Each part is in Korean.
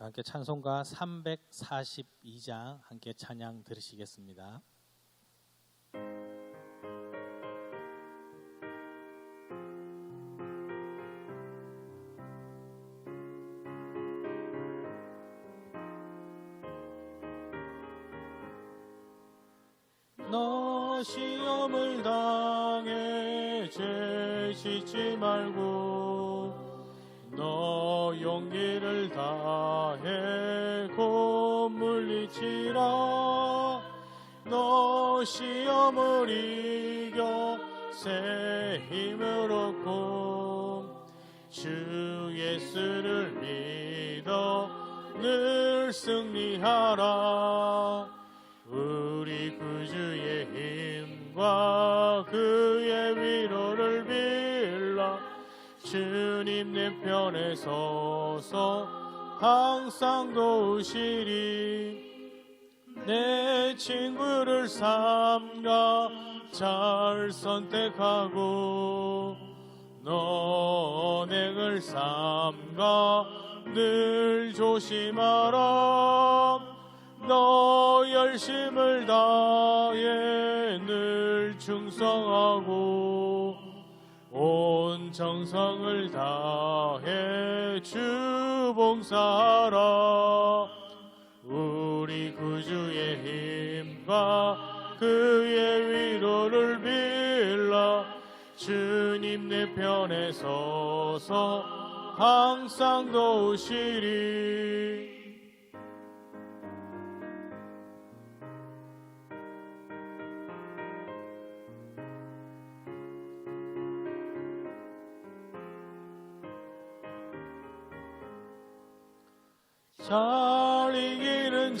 함께 찬송가 342장 함께 찬양 들으시겠습니다. 너 시험을 당해 죄 짓지 말고 너 용기를 다해 곧 물리치라. 너 시험을 이겨 새 힘을 얻고 주 예수를 믿어 늘 승리하라. 우리 구주의 힘과 그의 빌라 주님 내 편에 서서 항상 도우시리. 내 친구를 삼가 잘 선택하고 너넥을 삼가 늘 조심하라. 너 열심을 다해 늘 충성하고 온 정성을 다해 주 봉사하라. 우리 구주의 힘과 그의 위로를 빌라. 주님 내 편에 서서 항상 도우시리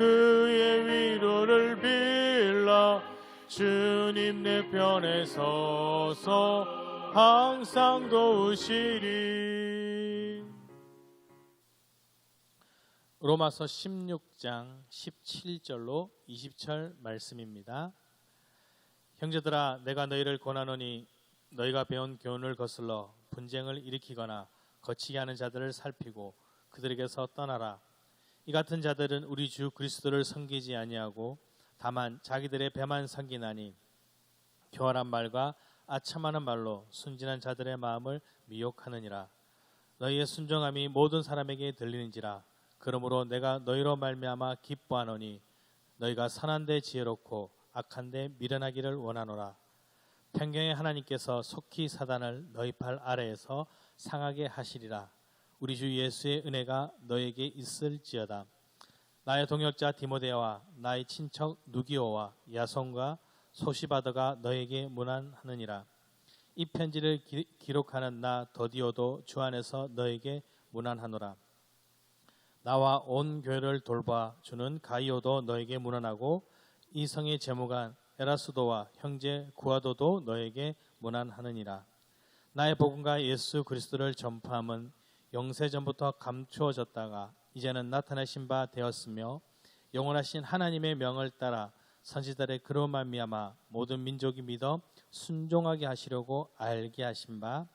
그의 위로를 빌라 주님 내 편에 서서 항상 도우시리 로마서 16장 17절로 20절 말씀입니다. 형제들아 내가 너희를 권하노니 너희가 배운 교훈을 거슬러 분쟁을 일으키거나 거치게 하는 자들을 살피고 그들에게서 떠나라. 이 같은 자들은 우리 주 그리스도를 섬기지 아니하고 다만 자기들의 배만 섬기나니 교활한 말과 아첨하는 말로 순진한 자들의 마음을 미혹하느니라. 너희의 순종함이 모든 사람에게 들리는지라. 그러므로 내가 너희로 말미암아 기뻐하노니 너희가 선한데 지혜롭고 악한데 미련하기를 원하노라. 평경의 하나님께서 속히 사단을 너희 팔 아래에서 상하게 하시리라. 우리 주 예수의 은혜가 너에게 있을지어다. 나의 동역자 디모데와 나의 친척 누기오와 야손과 소시바더가 너에게 문안하느니라. 이 편지를 기, 기록하는 나 더디오도 주 안에서 너에게 문안하노라. 나와 온 교회를 돌봐 주는 가이오도 너에게 문안하고 이 성의 제무관 에라스도와 형제 구아도도 너에게 문안하느니라. 나의 복음과 예수 그리스도를 전파함은 영세 전부터 감추어졌다가 이제는 나타나신 바 되었으며 영원하신 하나님의 명을 따라 선지자들의 그로 말미암아 모든 민족이 믿어 순종하게 하시려고 알게 하신 바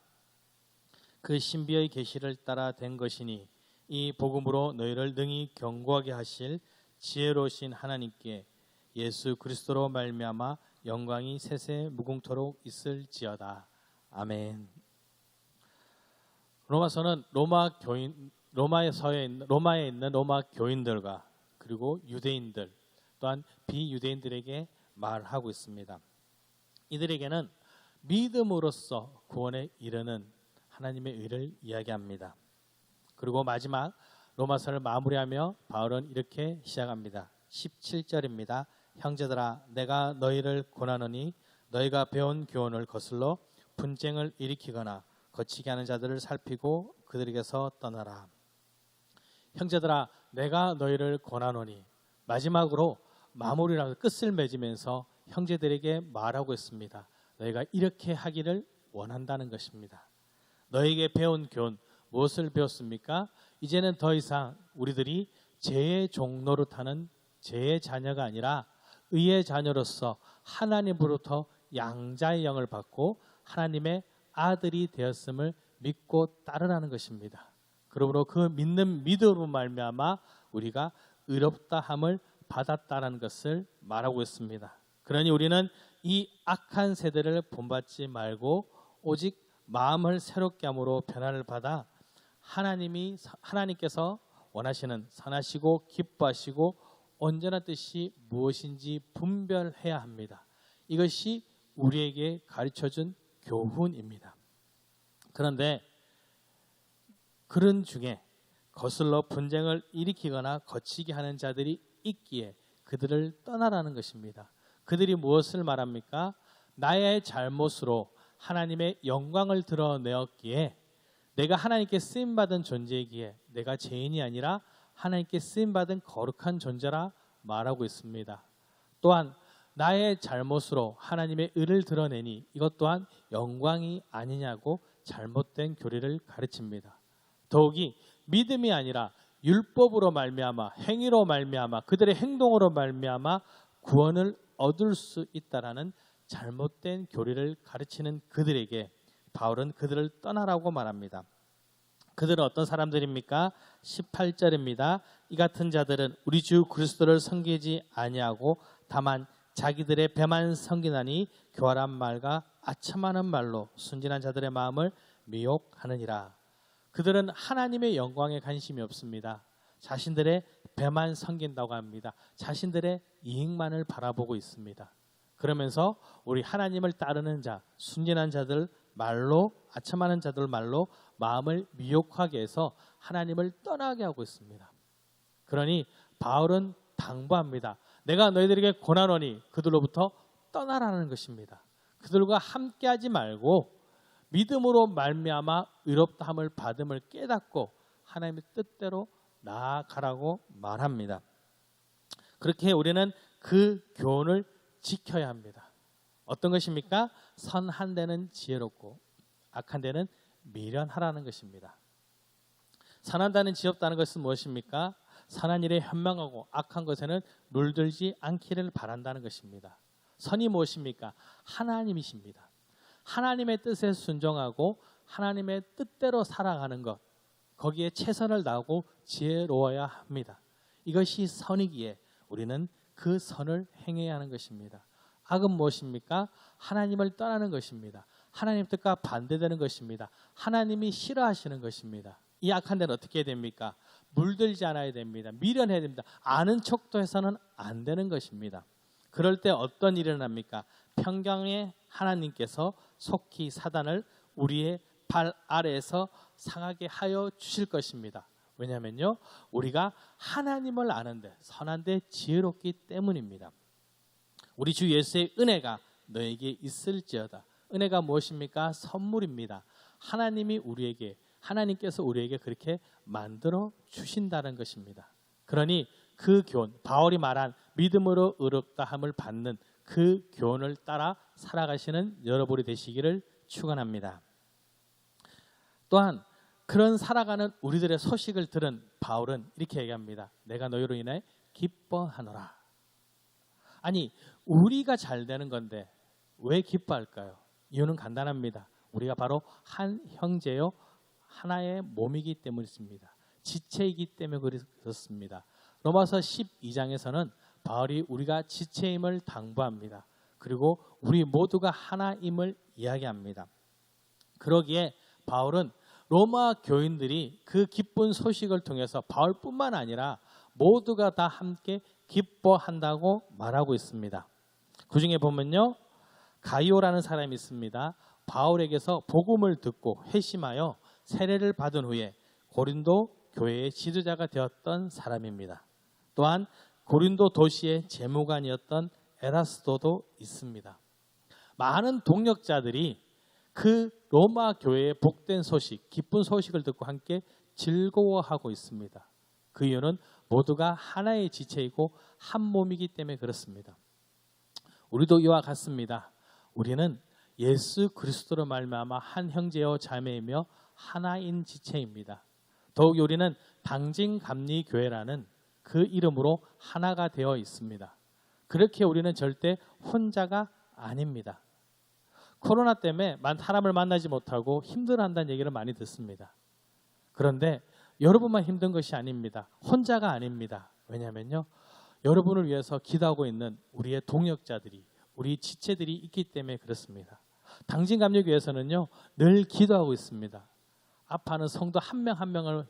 그 신비의 계시를 따라 된 것이니 이 복음으로 너희를 능히 경고하게 하실 지혜로우신 하나님께 예수 그리스도로 말미암아 영광이 세세 무궁토록 있을지어다. 아멘. 로마서는 로마 교인 로마에 서에 있는 로마에 있는 로마 교인들과 그리고 유대인들 또한 비유대인들에게 말하고 있습니다. 이들에게는 믿음으로써 구원에 이르는 하나님의 의를 이야기합니다. 그리고 마지막 로마서를 마무리하며 바울은 이렇게 시작합니다. 17절입니다. 형제들아 내가 너희를 권하노니 너희가 배운 교훈을 거슬러 분쟁을 일으키거나 거치게 하는 자들을 살피고 그들에게서 떠나라. 형제들아 내가 너희를 권하노니 마지막으로 마무리라서 끝을 맺으면서 형제들에게 말하고 있습니다. 너희가 이렇게 하기를 원한다는 것입니다. 너에게 배운 교훈 무엇을 배웠습니까? 이제는 더 이상 우리들이 죄의 종로로 타는 죄의 자녀가 아니라 의의 자녀로서 하나님으로부터 양자의 영을 받고 하나님의 아들이 되었음을 믿고 따르라는 것입니다. 그러므로 그 믿는 믿음으로 말미암아 우리가 의롭다함을 받았다는 것을 말하고 있습니다. 그러니 우리는 이 악한 세대를 본받지 말고 오직 마음을 새롭게 함으로 변화를 받아 하나님이 하나님께서 원하시는 선하시고 기뻐하시고 온전한 뜻이 무엇인지 분별해야 합니다. 이것이 우리에게 가르쳐 준 교훈입니다. 그런데 그런 중에 거슬러 분쟁을 일으키거나 거치게 하는 자들이 있기에 그들을 떠나라는 것입니다. 그들이 무엇을 말합니까? 나의 잘못으로 하나님의 영광을 드러내었기에 내가 하나님께 쓰임 받은 존재이기에 내가 죄인이 아니라 하나님께 쓰임 받은 거룩한 존재라 말하고 있습니다. 또한 나의 잘못으로 하나님의 의를 드러내니 이것 또한 영광이 아니냐고 잘못된 교리를 가르칩니다. 더욱이 믿음이 아니라 율법으로 말미암아 행위로 말미암아 그들의 행동으로 말미암아 구원을 얻을 수 있다라는 잘못된 교리를 가르치는 그들에게 바울은 그들을 떠나라고 말합니다. 그들은 어떤 사람들입니까? 18절입니다. 이 같은 자들은 우리 주 그리스도를 섬기지 아니하고 다만 자기들의 배만 섬기나니 교활한 말과 아첨하는 말로 순진한 자들의 마음을 미혹하느니라. 그들은 하나님의 영광에 관심이 없습니다. 자신들의 배만 섬긴다고 합니다. 자신들의 이익만을 바라보고 있습니다. 그러면서 우리 하나님을 따르는 자, 순진한 자들 말로 아첨하는 자들 말로 마음을 미혹하게 해서 하나님을 떠나게 하고 있습니다. 그러니 바울은 당부합니다. 내가 너희들에게 권하노니 그들로부터 떠나라는 것입니다. 그들과 함께하지 말고 믿음으로 말미암아 의롭다함을 받음을 깨닫고 하나님의 뜻대로 나아가라고 말합니다. 그렇게 우리는 그 교훈을 지켜야 합니다. 어떤 것입니까? 선한 데는 지혜롭고 악한 데는 미련하라는 것입니다. 선한 데는 지엽다는 것은 무엇입니까? 선한 일에 현명하고 악한 것에는 물들지 않기를 바란다는 것입니다. 선이 무엇입니까? 하나님이십니다. 하나님의 뜻에 순종하고 하나님의 뜻대로 살아가는 것 거기에 최선을 다하고 지혜로워야 합니다. 이것이 선이기에 우리는 그 선을 행해야 하는 것입니다. 악은 무엇입니까? 하나님을 떠나는 것입니다. 하나님 뜻과 반대되는 것입니다. 하나님이 싫어하시는 것입니다. 이 악한 데는 어떻게 됩니까? 물들지 않아야 됩니다. 미련해야 됩니다. 아는 척도 해서는 안 되는 것입니다. 그럴 때 어떤 일이 일어납니까? 평경에 하나님께서 속히 사단을 우리의 발 아래에서 상하게 하여 주실 것입니다. 왜냐하면요, 우리가 하나님을 아는데 선한데 지혜롭기 때문입니다. 우리 주 예수의 은혜가 너에게 있을지어다. 은혜가 무엇입니까? 선물입니다. 하나님이 우리에게 하나님께서 우리에게 그렇게 만들어 주신다는 것입니다. 그러니 그 교훈, 바울이 말한 믿음으로 의롭다함을 받는 그 교훈을 따라 살아가시는 여러분이 되시기를 축원합니다. 또한 그런 살아가는 우리들의 소식을 들은 바울은 이렇게 얘기합니다. 내가 너희로 인해 기뻐하노라. 아니, 우리가 잘 되는 건데 왜 기뻐할까요? 이유는 간단합니다. 우리가 바로 한 형제요 하나의 몸이기 때문입니다. 지체이기 때문에 그렇습니다. 로마서 12장에서는 바울이 우리가 지체임을 당부합니다. 그리고 우리 모두가 하나임을 이야기합니다. 그러기에 바울은 로마 교인들이 그 기쁜 소식을 통해서 바울뿐만 아니라 모두가 다 함께 기뻐한다고 말하고 있습니다. 그 중에 보면요. 가이오라는 사람이 있습니다. 바울에게서 복음을 듣고 회심하여 세례를 받은 후에 고린도 교회의 지도자가 되었던 사람입니다. 또한 고린도 도시의 재무관이었던 에라스도도 있습니다. 많은 동력자들이 그 로마 교회의 복된 소식, 기쁜 소식을 듣고 함께 즐거워하고 있습니다. 그 이유는 모두가 하나의 지체이고 한 몸이기 때문에 그렇습니다. 우리도 이와 같습니다. 우리는 예수 그리스도로 말미암아 한 형제요 자매이며 하나인 지체입니다. 더욱 우리는 당진 감리 교회라는 그 이름으로 하나가 되어 있습니다. 그렇게 우리는 절대 혼자가 아닙니다. 코로나 때문에 만 사람을 만나지 못하고 힘들어한다는 얘기를 많이 듣습니다. 그런데 여러분만 힘든 것이 아닙니다. 혼자가 아닙니다. 왜냐하면요, 여러분을 위해서 기도하고 있는 우리의 동역자들이, 우리 지체들이 있기 때문에 그렇습니다. 당진 감리교회에서는요 늘 기도하고 있습니다. 아파하는 성도 한 명 한 명을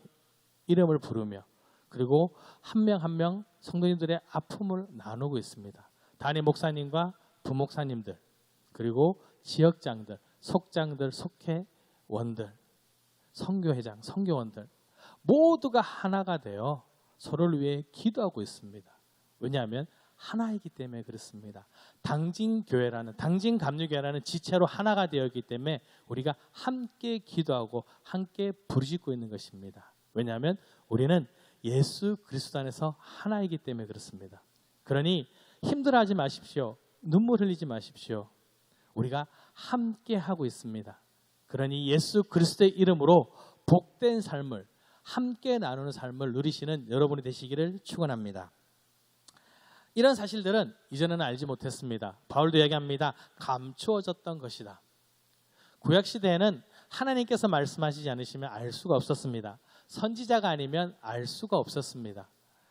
이름을 부르며 그리고 한 명 한 명 성도님들의 아픔을 나누고 있습니다. 단임 목사님과 부목사님들 그리고 지역장들, 속장들, 속회원들, 성교회장, 성교원들 모두가 하나가 되어 서로를 위해 기도하고 있습니다. 왜냐하면 하나이기 때문에 그렇습니다. 당진 교회라는 당진 감리교회라는 지체로 하나가 되어 있기 때문에 우리가 함께 기도하고 함께 부르짖고 있는 것입니다. 왜냐하면 우리는 예수 그리스도 안에서 하나이기 때문에 그렇습니다. 그러니 힘들어하지 마십시오. 눈물 흘리지 마십시오. 우리가 함께 하고 있습니다. 그러니 예수 그리스도의 이름으로 복된 삶을 함께 나누는 삶을 누리시는 여러분이 되시기를 축원합니다. 이런 사실들은 이전에는 알지 못했습니다. 바울도 얘기합니다. 감추어졌던 것이다. 구약 시대에는 하나님께서 말씀하시지 않으시면 알 수가 없었습니다. 선지자가 아니면 알 수가 없었습니다.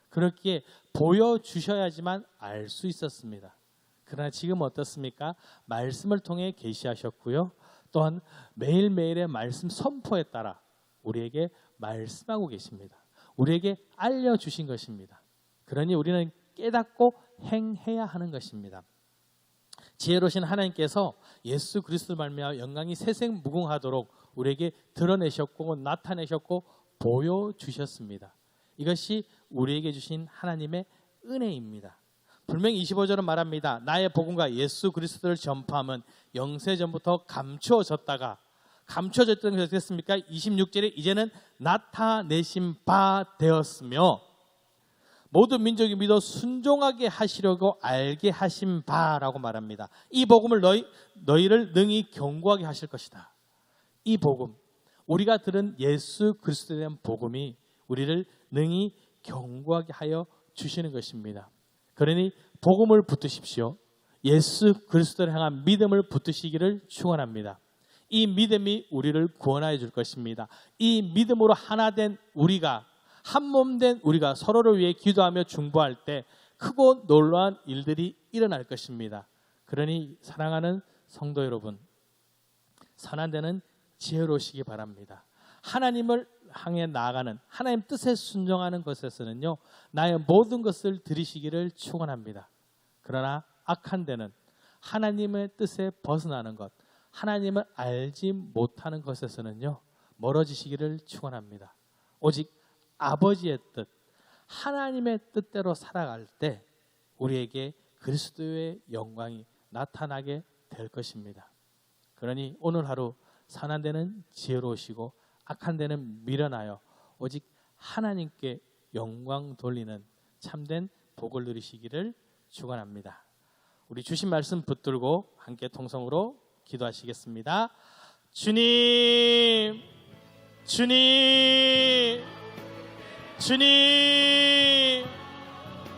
그렇기에 보여주셔야지만 알 수 있었습니다. 그러나 지금 어떻습니까? 말씀을 통해 계시하셨고요. 또한 매일매일의 말씀 선포에 따라 우리에게 말씀하고 계십니다. 우리에게 알려주신 것입니다. 그러니 우리는 깨닫고 행해야 하는 것입니다. 지혜로신 하나님께서 예수 그리스도 말미암아 영광이 세생 무궁하도록 우리에게 드러내셨고 나타내셨고 보여 주셨습니다. 이것이 우리에게 주신 하나님의 은혜입니다. 분명히 25절은 말합니다. 나의 복음과 예수 그리스도를 전파함은 영세 전부터 감추어졌다가 감추어졌던 것이 됐습니까? 26절에 이제는 나타내신 바 되었으며 모든 민족이 믿어 순종하게 하시려고 알게 하신 바라고 말합니다. 이 복음을 너희 너희를 능히 경고하게 하실 것이다. 이 복음 우리가 들은 예수 그리스도에 대한 복음이 우리를 능히 경고하게 하여 주시는 것입니다. 그러니 복음을 붙드십시오. 예수 그리스도를 향한 믿음을 붙드시기를 축원합니다. 이 믿음이 우리를 구원하여 줄 것입니다. 이 믿음으로 하나 된 우리가 한 몸 된 우리가 서로를 위해 기도하며 중보할 때 크고 놀라운 일들이 일어날 것입니다. 그러니 사랑하는 성도 여러분, 선한되는 지혜로우시기 바랍니다. 하나님을 향해 나아가는 하나님 뜻에 순종하는 것에서는요 나의 모든 것을 들이시기를 축원합니다. 그러나 악한 데는 하나님의 뜻에 벗어나는 것, 하나님을 알지 못하는 것에서는요 멀어지시기를 축원합니다. 오직 아버지의 뜻, 하나님의 뜻대로 살아갈 때 우리에게 그리스도의 영광이 나타나게 될 것입니다. 그러니 오늘 하루 선한 데는 지혜로우시고 악한 데는 미련하여 오직 하나님께 영광 돌리는 참된 복을 누리시기를 축원합니다. 우리 주신 말씀 붙들고 함께 통성으로 기도하시겠습니다. 주님, 주님. 주님.